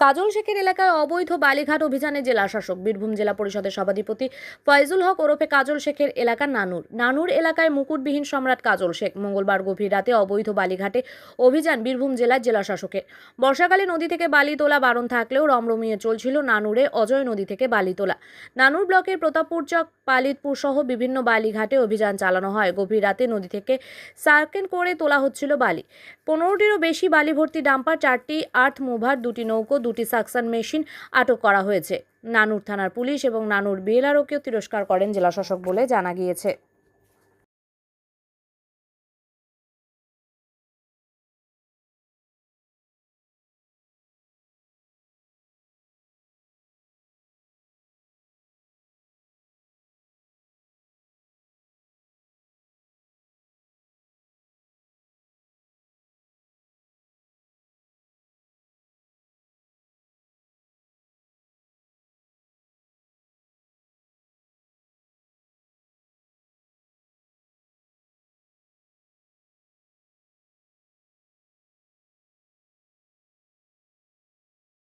কাজল শেখের এলাকায় অবৈধ বালিঘাট অভিযানে জেলা শাসক বীরভূম জেলা পরিষদের সভাধিপতি ফয়জুল হক ওরফে কাজল শেখের এলাকা নানুর। নানুর এলাকায় মুকুটবিহীন সম্রাট কাজল শেখ মঙ্গলবার গভীর রাতে অবৈধ বালিঘাটে অভিযান বীরভূম জেলার জেলা শাসকের বর্ষাকালে নদী থেকে বালি তোলা বারণ থাকলেও রমরমিয়ে চলছিল নানুরে অজয় নদী থেকে বালি তোলা। নানুর ব্লকের প্রতাপপুরচক পালিতপুর সহ বিভিন্ন বালিঘাটে অভিযান চালানো হয়। গভীর রাতে নদী থেকে সার্কেন করে তোলা হচ্ছিল বালি। পনেরোটিরও বেশি বালি ভর্তি ডাম্পার, চারটি আর্থ মুভার দুটি নৌকো দুটি সাকসান মেশিন আটক করা হয়েছে। নানুর থানার পুলিশ এবং নানুর বিএলআরওকেও তিরস্কার করেন জেলাশাসক বলে জানা গিয়েছে।